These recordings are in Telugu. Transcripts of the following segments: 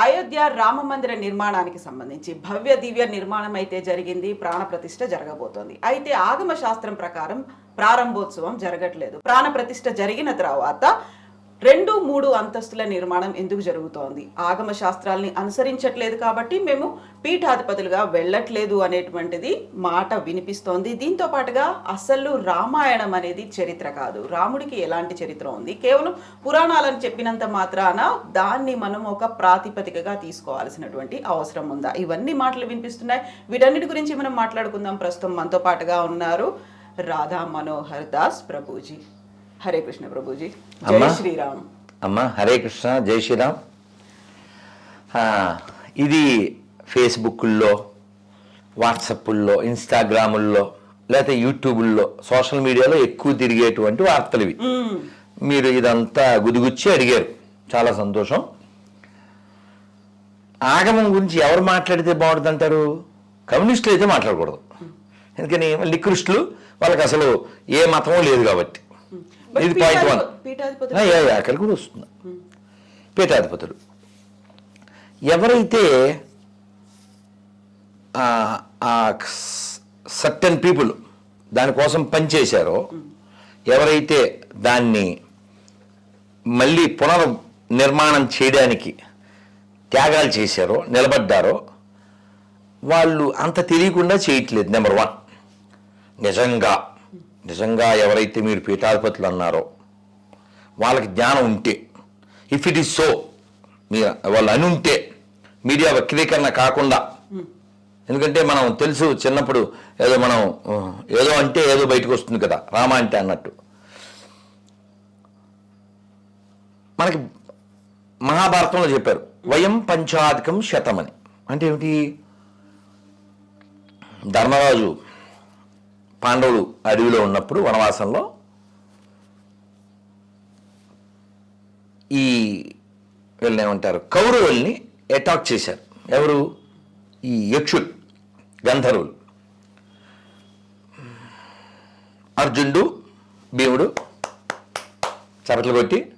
అయోధ్య రామ మందిర నిర్మాణానికి సంబంధించి భవ్య దివ్య నిర్మాణం అయితే జరిగింది ప్రాణప్రతిష్ఠ జరగబోతోంది. అయితే ఆగమ శాస్త్రం ప్రకారం ప్రారంభోత్సవం జరగట్లేదు. ప్రాణప్రతిష్ఠ జరిగిన తర్వాత రెండు మూడు అంతస్తుల నిర్మాణం ఎందుకు జరుగుతోంది? ఆగమ శాస్త్రాల్ని అనుసరించట్లేదు కాబట్టి మేము పీఠాధిపతులుగా వెళ్ళట్లేదు అనేటువంటిది మాట వినిపిస్తోంది. దీంతో పాటుగా అసలు రామాయణం అనేది చరిత్ర కాదు. రాముడికి ఎలాంటి చరిత్ర ఉంది? కేవలం పురాణాలను చెప్పినంత మాత్రాన దాన్ని మనం ఒక ప్రాతిపదికగా తీసుకోవాల్సినటువంటి అవసరం ఉందా? ఇవన్నీ మాటలు వినిపిస్తున్నాయి. వీటన్నిటి గురించి మనం మాట్లాడుకుందాం. ప్రస్తుతం మనతో పాటుగా ఉన్నారు రాధా మనోహర్ దాస్ ప్రభుజీ. హరే కృష్ణ ప్రభుజీ. జై అమ్మా. శ్రీరామ్. అమ్మ హరే కృష్ణ జై శ్రీరామ్. ఇది ఫేస్బుక్ల్లో వాట్సప్పుల్లో ఇన్స్టాగ్రాముల్లో లేకపోతే యూట్యూబుల్లో సోషల్ మీడియాలో ఎక్కువ తిరిగేటువంటి వార్తలు ఇవి. మీరు ఇదంతా గుదిగుచ్చి అడిగారు. చాలా సంతోషం. ఆగమం గురించి ఎవరు మాట్లాడితే బాగుంటుంది అంటారు కమ్యూనిస్టులు అయితే మాట్లాడకూడదు. ఎందుకని? లిక్రిస్టులు వాళ్ళకి అసలు ఏ మతమో లేదు కాబట్టి. ఇది పాయింట్ వన్ అక్కడ కూడా వస్తుంది. పీఠాధిపతులు ఎవరైతే ఆ సర్టన్ పీపుల్ దానికోసం పనిచేశారో ఎవరైతే దాన్ని మళ్ళీ పునర్ నిర్మాణం చేయడానికి త్యాగాలు చేశారో నిలబడ్డారో వాళ్ళు అంత తెలియకుండా చేయట్లేదు నెంబర్ వన్ నిజంగా. నిజంగా ఎవరైతే మీరు పీఠాధిపతులు అన్నారో వాళ్ళకి జ్ఞానం ఉంటే ఇఫ్ ఇట్ ఈస్ సో మీ వాళ్ళు అని ఉంటే మీడియా వక్రీకరణ కాకుండా ఎందుకంటే మనం తెలుసు చిన్నప్పుడు ఏదో మనం ఏదో అంటే ఏదో బయటకు వస్తుంది కదా రామ అంటే అన్నట్టు. మనకి మహాభారతంలో చెప్పారు వయం పంచాధికం శతమని. అంటే ఏమిటి? ధర్మరాజు పాండవులు అడవిలో ఉన్నప్పుడు వనవాసంలో ఈ వీళ్ళని ఏమంటారు? కౌరవుల్ని అటాక్ చేశారు. ఎవరు? ఈ యక్షులు గంధర్వులు. అర్జునుడు భీముడు చపట్లు కొట్టి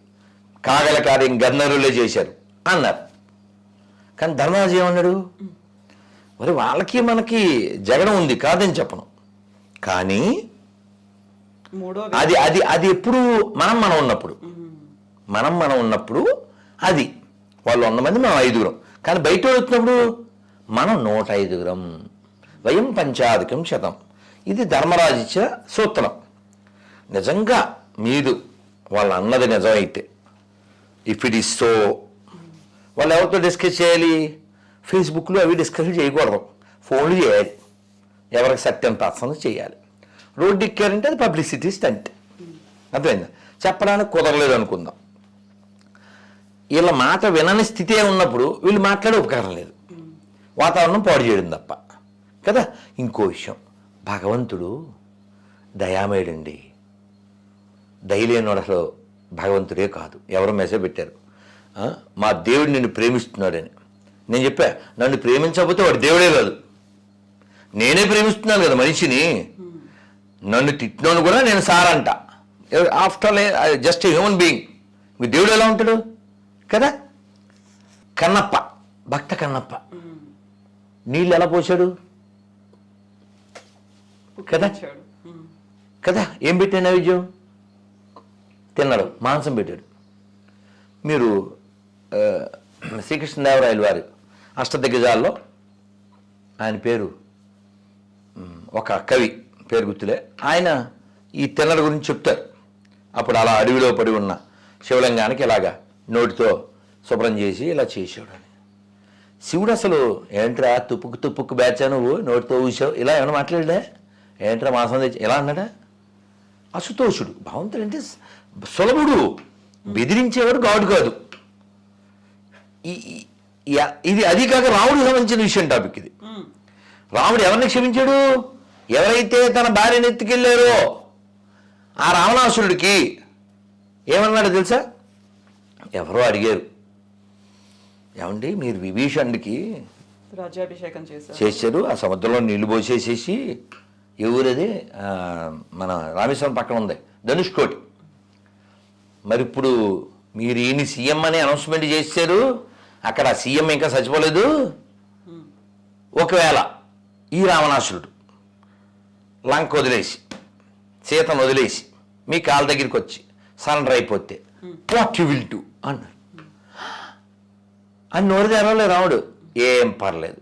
కాగల కార్యం గంధర్వులే చేశారు అన్నారు. కానీ ధర్మరాజు ఏమన్నాడు? మరి వాళ్ళకి మనకి జగడం ఉంది కాదని చెప్పను. కానీ అది అది అది ఎప్పుడు మనం మనం ఉన్నప్పుడు. మనం మనం ఉన్నప్పుడు అది. వాళ్ళు వంద మంది మనం ఐదుగురం. కానీ బయట వచ్చినప్పుడు మనం నూట ఐదుగురం. వయం పంచాధికం శతం. ఇది ధర్మరాజు ఇచ్చిన సూత్రం. నిజంగా మీరు వాళ్ళు అన్నది నిజమైతే ఇఫ్ ఇట్ ఈస్ సో వాళ్ళు ఎవరితో డిస్కస్ చేయాలి? ఫేస్బుక్లో అవి డిస్కస్ చేయకూడదు. ఫోన్లు చేయాలి. ఎవరికి సత్యం పర్సన్ చేయాలి. రోడ్డు ఎక్కారంటే అది పబ్లిసిటీ స్టంట్. అర్థమైందా? చెప్పడానికి కుదరలేదు అనుకుందాం. వీళ్ళ మాట వినని స్థితే ఉన్నప్పుడు వీళ్ళు మాట్లాడే ఉపకారం లేదు. వాతావరణం పాడు చేయడం తప్ప. కదా? ఇంకో విషయం. భగవంతుడు దయామయుడండి. దయలేనివాడు అసలు భగవంతుడే కాదు. ఎవరో మెసేజ్ పెట్టారు. మా దేవుడు నిన్ను ప్రేమిస్తున్నాడని. నేను చెప్పా నన్ను ప్రేమించకపోతే వాడు దేవుడే కాదు. నేనే ప్రేమిస్తున్నాను కదా మనిషిని. నన్ను తిట్టినోను కూడా నేను సార్ అంట ఆఫ్టర్ జస్ట్ హ్యూమన్ బీయింగ్ మీ దేవుడు ఎలా ఉంటాడు? కదా? కన్నప్ప భక్త కన్నప్ప. నీళ్ళు ఎలా పోశాడు? కదా? కదా? ఏం పెట్టాడు నైవేద్యం? తిన్నాడు మాంసం పెట్టాడు. మీరు శ్రీకృష్ణదేవరాయలు వారి అష్టదిగ్గజాల్లో ఆయన పేరు ఒక కవి పేరు గుర్తులే. ఆయన ఈ తిన్నడ గురించి చెప్తారు. అప్పుడు అలా అడవిలో పడి ఉన్న శివలింగానికి ఇలాగా నోటితో శుభ్రం చేసి ఇలా చేసాడు అని. శివుడు అసలు ఏంట్రా తుప్పుకు తుప్పుకు బ్యాచా నువ్వు? నోటితో ఊసావు ఇలా ఏమైనా మాట్లాడా ఏంట్రా మాంసం తెచ్చి ఇలా అన్నాడా? అసుతోషుడు భగవంతుడు అంటే సులభుడు బెదిరించేవాడు గాడు కాదు. ఇది అది కాక రాముడికి సంబంధించిన విషయం టాపిక్ ఇది. రాముడు ఎవరిని క్షమించాడు? ఎవరైతే తన భార్యను ఎత్తుకెళ్ళారో ఆ రావణాసురుడికి ఏమన్నాడు తెలుసా? ఎవరో అడిగారు. ఏమండి మీరు విభీషణుడికి రాజ్యాభిషేకం చేశారు. చేశారు. ఆ సముద్రంలో నీళ్ళు పోసేసేసి ఏ ఊరది? మన రామేశ్వరం పక్కన ఉంది ధనుష్కోటి. మరి ఇప్పుడు మీరు ఈయన సీఎం అని అనౌన్స్మెంట్ చేశారు. అక్కడ సీఎం ఇంకా చచ్చిపోలేదు. ఒకవేళ ఈ రావణాసురుడు లంక వదిలేసి సీతను వదిలేసి మీ కాళ్ళ దగ్గరికి వచ్చి సరెండర్ అయిపోతే వాట్ యు విల్ డూ అన్నాడు. అని నోరు తెరవలే రాముడు. ఏం పర్లేదు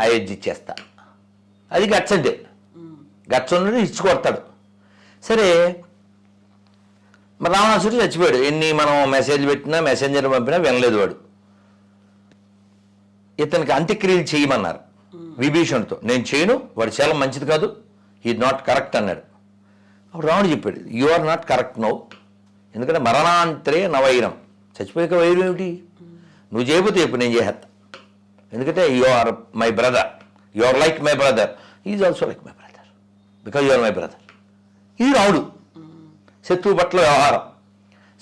అయోధ్య ఇచ్చేస్తా అది గట్స్ అంటే ఇచ్చి కొడతాడు సరే మరి రావణాసుడు చచ్చిపోయాడు. ఎన్ని మనం మెసేజ్ పెట్టినా మెసెంజర్ పంపినా వినలేదు వాడు. ఇతనికి అంత్యక్రియలు చేయమన్నారు. విభీషణతో నేను చేయను వాడు చాలా మంచిది కాదు. ఈ నాట్ కరెక్ట్ అన్నాడు. అప్పుడు రాముడు చెప్పాడు you are not correct no ఎందుకంటే మరణాంతరే నవైరం. చచ్చిపోయాక వైరం ఏమిటి? నువ్వు చేయబోతే చెప్పు నేను చేసేస్తా ఎందుకంటే you are my brother you are like my brother is also like my brother because you are my brother ఇది రాముడు శత్రువు పట్ల వ్యవహారం.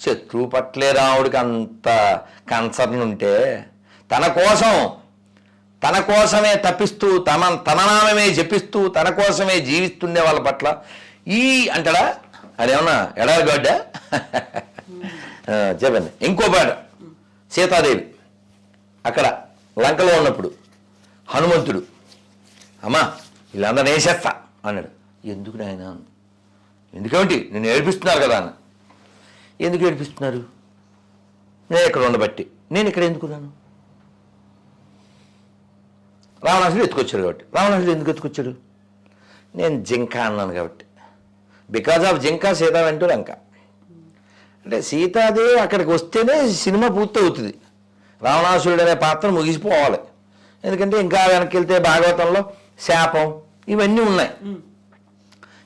శత్రువు పట్లే రాముడికి అంత కన్సర్న్ ఉంటే తన కోసం తన కోసమే తప్పిస్తూ తన తన నామమే జపిస్తూ తన కోసమే జీవిస్తుండే వాళ్ళ పట్ల ఈ అంటాడా? అదేమన్నా ఎడారి గడ్డ? చెప్పండి. ఇంకో పాట. సీతాదేవి. అక్కడ లంకలో ఉన్నప్పుడు హనుమంతుడు అమ్మా వీళ్ళందరూ వేసేస్తా అన్నాడు. ఎందుకు నాయన? ఎందుకేమిటి? నేను ఏడిపిస్తున్నారు కదా అన్న. ఎందుకు ఏడిపిస్తున్నారు? నేను ఇక్కడ ఉండబట్టి. నేను ఇక్కడ ఎందుకున్నాను రావణాసుడు ఎత్తుకొచ్చాడు కాబట్టి. రావణాసుడు ఎందుకు ఎత్తుకొచ్చాడు? నేను జింక అన్నాను కాబట్టి. బికాజ్ ఆఫ్ జింక సీత వెంటూ లంక. అంటే సీతాదేవి అక్కడికి వస్తేనే సినిమా పూర్తి అవుతుంది రావణాసురుడు అనే పాత్ర ముగిసిపోవాలి. ఎందుకంటే ఇంకా వెనక్కి వెళ్తే భాగవతంలో శాపం ఇవన్నీ ఉన్నాయి.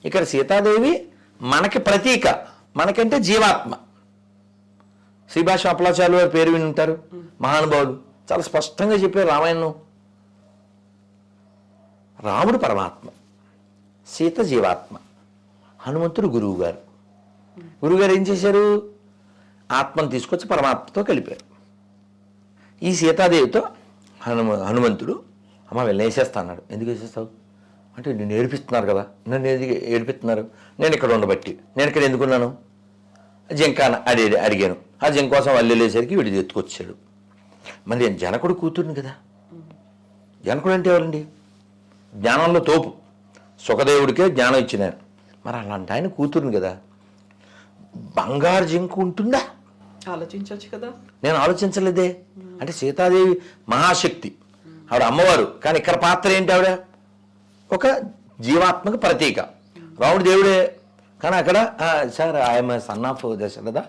ఇక్కడ సీతాదేవి మనకి ప్రతీక. మనకంటే జీవాత్మ. శ్రీభాష అప్పలాచార్యులు వారి పేరు విని ఉంటారు. మహానుభావులు. చాలా స్పష్టంగా చెప్పారు రామాయణం. రాముడు పరమాత్మ సీత జీవాత్మ హనుమంతుడు గురువు గారు గురువుగారు ఏం చేశారు? ఆత్మను తీసుకొచ్చి పరమాత్మతో కలిపారు. ఈ సీతాదేవితో హనుమ హనుమంతుడు అమ్మ వెళ్ళి వేసేస్తా అన్నాడు. ఎందుకు వేసేస్తావు? అంటే నేను ఏడిపిస్తున్నారు కదా. నన్ను ఎందుకు ఏడిపిస్తున్నారు? నేను ఇక్కడ ఉండబట్టి. నేను ఇక్కడ ఎందుకున్నాను జింకాన అడి అడిగాను. ఆ జింక కోసం వాళ్ళు వెళ్ళేసరికి వీడు ఎత్తుకొచ్చాడు. మరి నేను జనకుడు కూతురుని కదా. జనకుడు అంటే ఎవరండి? జ్ఞానంలో తోపు. సుఖదేవుడికే జ్ఞానం ఇచ్చిన. మరి అలాంటి ఆయన కూతురుని కదా. బంగారు జింక ఉంటుందా? ఆలోచించవచ్చు కదా. నేను ఆలోచించలేదే. అంటే సీతాదేవి మహాశక్తి. ఆవిడ అమ్మవారు. కానీ ఇక్కడ పాత్ర ఏంటి ఆవిడ? ఒక జీవాత్మక ప్రతీక. రాముడు దేవుడే. కానీ అక్కడ "ఆ, సార్ ఆయన సన్ ఆఫ్ దశరథ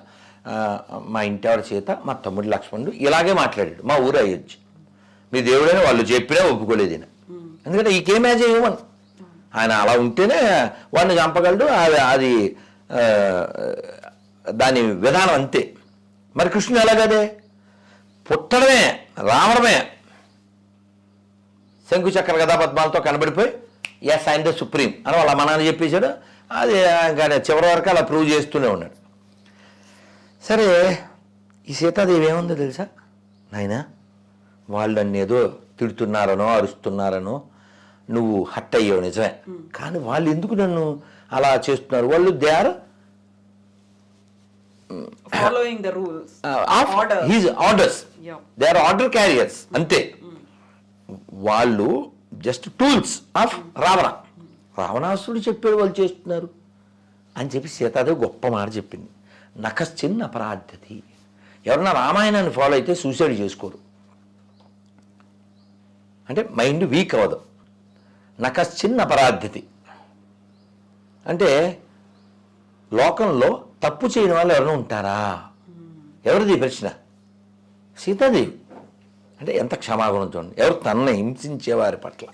మా ఇంటి ఆవిడ సీత మా తమ్ముడు లక్ష్మణుడు ఇలాగే మాట్లాడాడు. మా ఊరు అయ్యొచ్చు మీ దేవుడని వాళ్ళు చెప్పినా ఒప్పుకోలేదు ఎందుకంటే ఈ కేమ్ యాజ్ హ్యూమన్. ఆయన అలా ఉంటేనే వాడిని చంపగలడు అది అది దాని విధానం అంతే. మరి కృష్ణుడు ఎలాగదే పుట్టడమే రావడమే. శంకుచక్ర గదా పద్మాలతో కనబడిపోయి ఎస్ ఆయన ద సుప్రీం అని వాళ్ళ మనాన్ని చెప్పేశాడు. అది ఇంకా చివరి వరకు అలా ప్రూవ్ చేస్తూనే ఉన్నాడు. సరే ఈ సీతాదేవి ఏముందో తెలుసా? నాయనా వాళ్ళు నన్ను ఏదో తిడుతున్నారనో అరుస్తున్నారనో నువ్వు హట్ అయ్యావు నిజమే. కానీ వాళ్ళు ఎందుకు నన్ను అలా చేస్తున్నారు? వాళ్ళు they are following the rules Order. His orders. They are order carriers అంతే. వాళ్ళు జస్ట్ టూల్స్ ఆఫ్ రావణ రావణాసుడు చెప్పాడు వాళ్ళు చేస్తున్నారు. అని చెప్పి సీతాదేవి గొప్ప మాట చెప్పింది. నకశ్చిన్న అపరాధ్యతి. ఎవరన్నా రామాయణాన్ని ఫాలో అయితే సూసైడ్ చేసుకోరు. అంటే మైండ్ వీక్ అవ్వదు. నకశ్చిన్న అపరాధ్యతి. అంటే లోకంలో తప్పు చేయని వాళ్ళు ఎవరైనా ఉంటారా? ఎవరిది ప్రశ్న? సీతాదేవి. అంటే ఎంత క్షమాగుణం చూడండి. ఎవరు తనని హింసించేవారి పట్ల?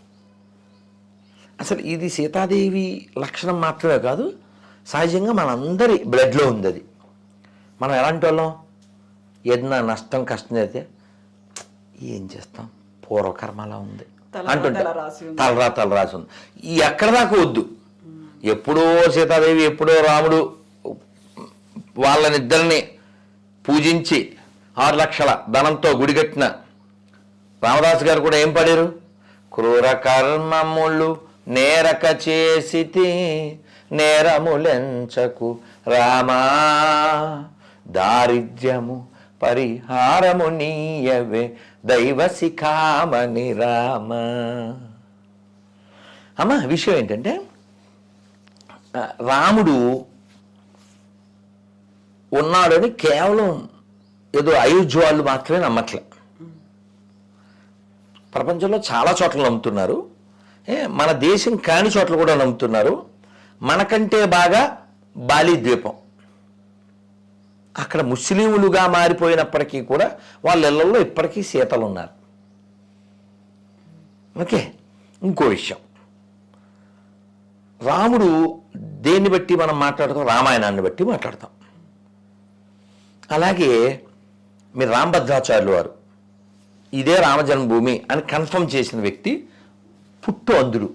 అసలు ఇది సీతాదేవి లక్షణం మాత్రమే కాదు సహజంగా మనందరి బ్లడ్లో ఉంది అది మనం ఎలాంటి వాళ్ళం? ఏదైనా నష్టం కష్టం అయితే ఏం చేస్తాం? పూర్వకర్మ అలా ఉంది. అంటుంటా. తలరా తల రాసి ఉంది? ఎక్కడ దాకా వద్దు. ఎప్పుడో సీతాదేవి ఎప్పుడో రాముడు వాళ్ళనిద్దరిని పూజించి ఆరు లక్షల ధనంతో గుడి కట్టిన రామదాస్ గారు కూడా ఏం పాడారు? క్రూర కర్మములు నేరక చేసితి నేరములెంచకు రామా. దారిద్ర్యము పరిహారము నీయవే దైవశిఖామణి రామ అమ్మ విషయం ఏంటంటే రాముడు ఉన్నాడని కేవలం ఏదో అయోధ్య వాళ్ళు మాత్రమే నమ్మట్లే. ప్రపంచంలో చాలా చోట్ల నమ్ముతున్నారు. ఏ, మన దేశం కాని చోట్ల కూడా నమ్ముతున్నారు. మనకంటే బాగా బాలి ద్వీపం అక్కడ ముస్లింలుగా మారిపోయినప్పటికీ కూడా వాళ్ళ ఇళ్ళలో ఇప్పటికీ సీతలు ఉన్నారు ఓకే? ఇంకో విషయం. రాముడు దేన్ని బట్టి మనం మాట్లాడతాం? రామాయణాన్ని బట్టి మాట్లాడతాం. అలాగే మీరు రామభద్రాచార్యులు వారు ఇదే రామజన్మభూమి అని కన్ఫర్మ్ చేసిన వ్యక్తి పుట్టు అందుడు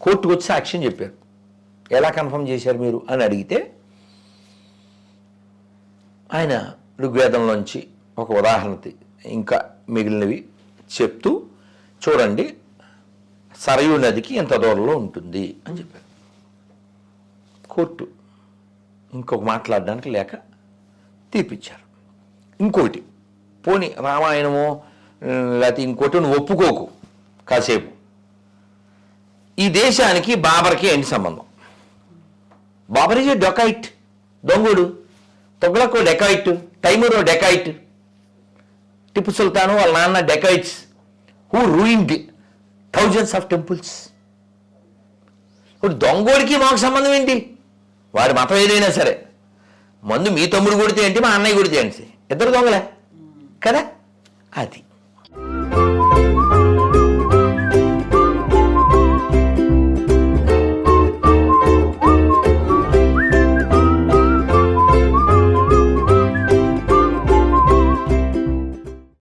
కోర్టుకు వచ్చి సాక్ష్యం చెప్పారు. ఎలా కన్ఫర్మ్ చేశారు మీరు అని అడిగితే ఆయన ఋగ్వేదంలోంచి ఒక ఉదాహరణ ఇంకా మిగిలినవి చెప్తూ చూడండి సరయూ నదికి ఎంత దూరంలో ఉంటుంది అని చెప్పారు. కోర్టు ఇంకొక మాట్లాడడానికి లేక తీర్పిచ్చారు. ఇంకోటి పోని రామాయణము లేకపోతే ఇంకోటి నువ్వు ఒప్పుకోకు కాసేపు. ఈ దేశానికి బాబర్కి ఏంటి సంబంధం? బాబర్ ఈజ్ డొకైట్ దొంగుడు. తొగ్లకో డెకాయిట్ తైమూరో డెకాయిట్. టిప్పు సుల్తాను వాళ్ళ నాన్న dacoits. Who ruining thousands of temples ఇప్పుడు దొంగోడికి మాకు సంబంధం ఏంటి? వాడి మతం ఏదైనా సరే. మందు మీ తమ్ముడు కొడితే ఏంటి మా అన్నయ్య కొడితే ఏంటి? ఇద్దరు దొంగలే. కదా? అది.